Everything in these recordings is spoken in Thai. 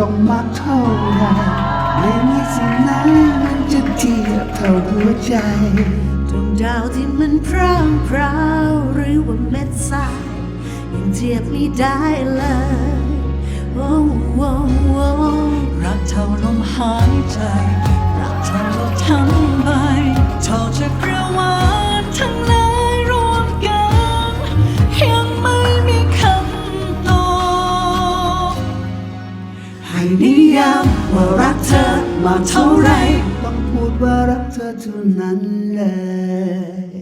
ต้องมากเท่าไหรไม่มีสิ่งไหนมันจะเทียบเท่าหัวใจดวงดาวที่มันพร่างพราวหรือว่าเม็ดทรายยังเทียบไม่ได้เลยโอ้โอ้โอ้รักเท่าลมหายใจ เท่าไหรต้องพูดว่ารักเธอเท่านั้นเลย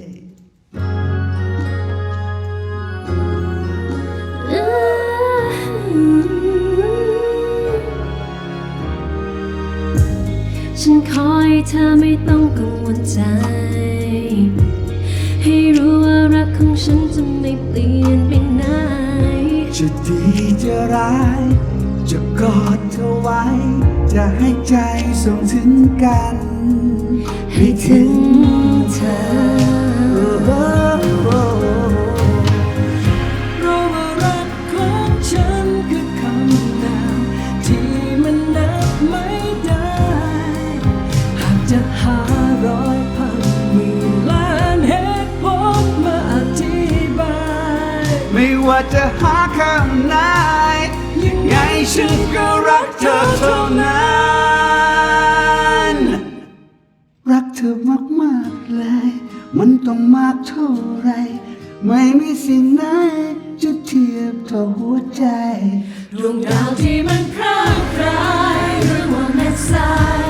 ฉันขอให้เธอไม่ต้องกังวลใจ ให้รู้ว่ารักของฉันจะไม่เปลี่ยนไปไหน จะดีจะร้าย จะกอดเธอไว้ จะให้ใจส่งถึงกัน ให้ถึงเธอเราว่ารักของฉันคือคำนามที่มันนับไม่ได้หากจะหาร้อยพันหมื่นล้านเหตุผลมาอธิบาย ไม่ว่าจะหาคำไหน ฉันก็รักเธอเท่านั้น รักเธอมากๆเลย มันต้องมากเท่าไร ไม่มีสิ่งไหนจะเทียบเท่าหัวใจ ดวงดาวที่มันพร่างพรายหรือว่าเม็ดทราย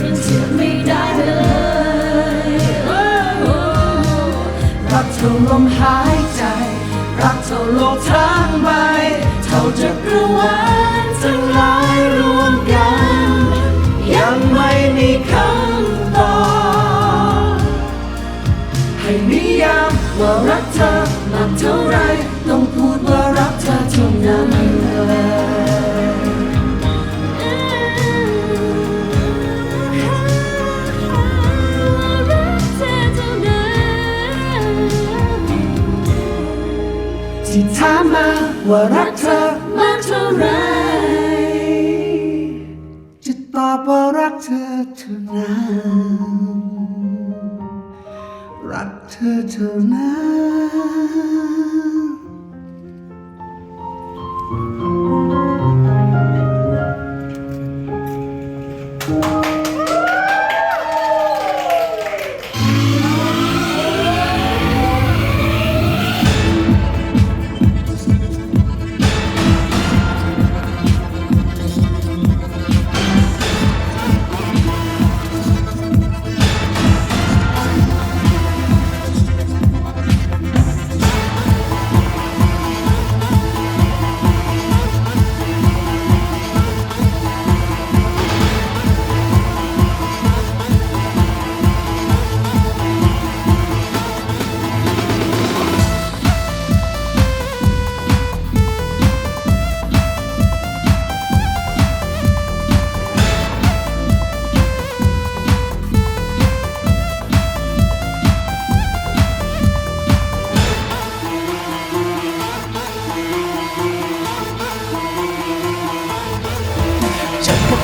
ยังเทียบไม่ได้เลยโอ้โอ้รักเท่าลมหายามมาว่ารักเธอมากเท่าไรจะตอบว่ารักเธอเท่านั้นรักเธอเท่านั้น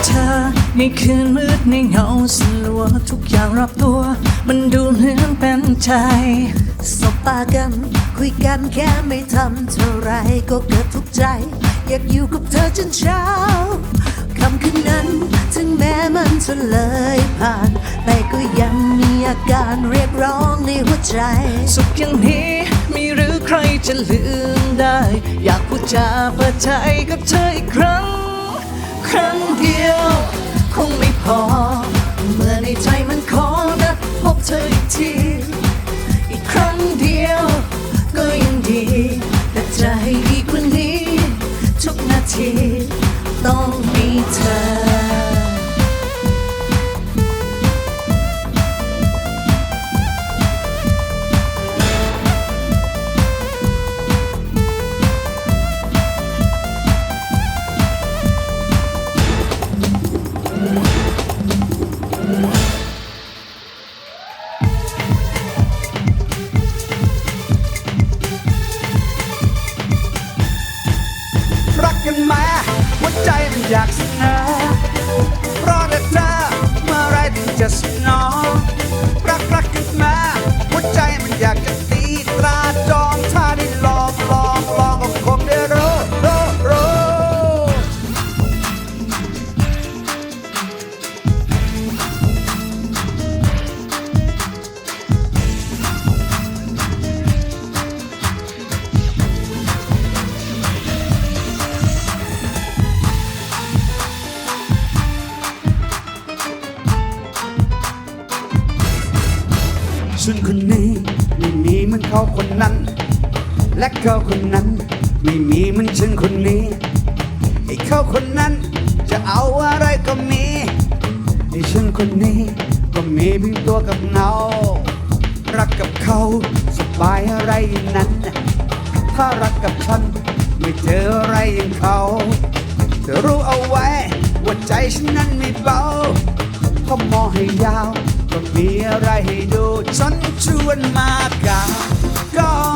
เธอในคืนมืดในเงาสลัวทุกอย่างรอบตัว มันดูเหมือนเป็นใจสบตากันคุยกันแค่ไม่ทำเท่าไรก็เกิดทุกใจ อยากอยู่กับเธอจนเช้าคำคืนนั้นถึงแม้มันจะเลยผ่าน แต่ก็ยังมีอาการเรียกร้องในหัวใจ สุขอย่างนี้มีหรือใครจะลืมได้ อยากพูดจาเปิดใจกับเธออีกครั้ง ครั้งเดียว คงไม่พอ เมื่อในใจมันขอนัดพบเธออีกที อีกครั้งเดียว ก็ยังดี แต่จะให้ดีกว่านี้ ทุกนาที ต้อง กันมาว่าใจมันอยากเสนอ เขาคนนั้น และเขาคนนั้น ไม่มีเหมือนฉันคนนี้ไอ้เขาคนนั้นจะเอาอะไรก็มีไอ้ฉันคนนี้ก็มีเพียงตัวกับเงา รักกับเขาสบายอะไรอย่างนั้น ถ้ารักกับฉันไม่เจออะไรอย่างเขาเธอรู้เอาไว้ว่าใจฉันนั้นไม่เบาพอมองให้ยาวก็มีอะไรให้ดูฉันชวนมากา ก้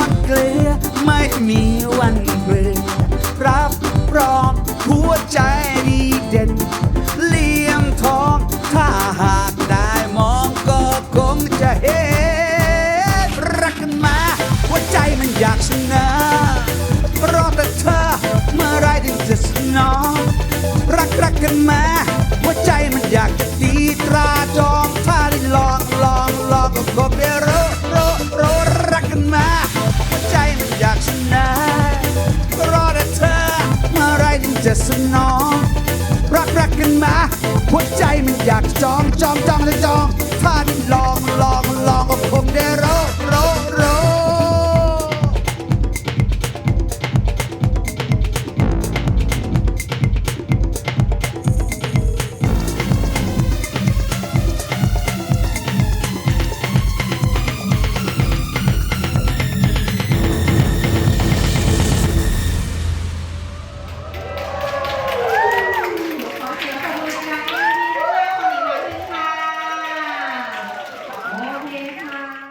อยากจองจองจองเลยจอง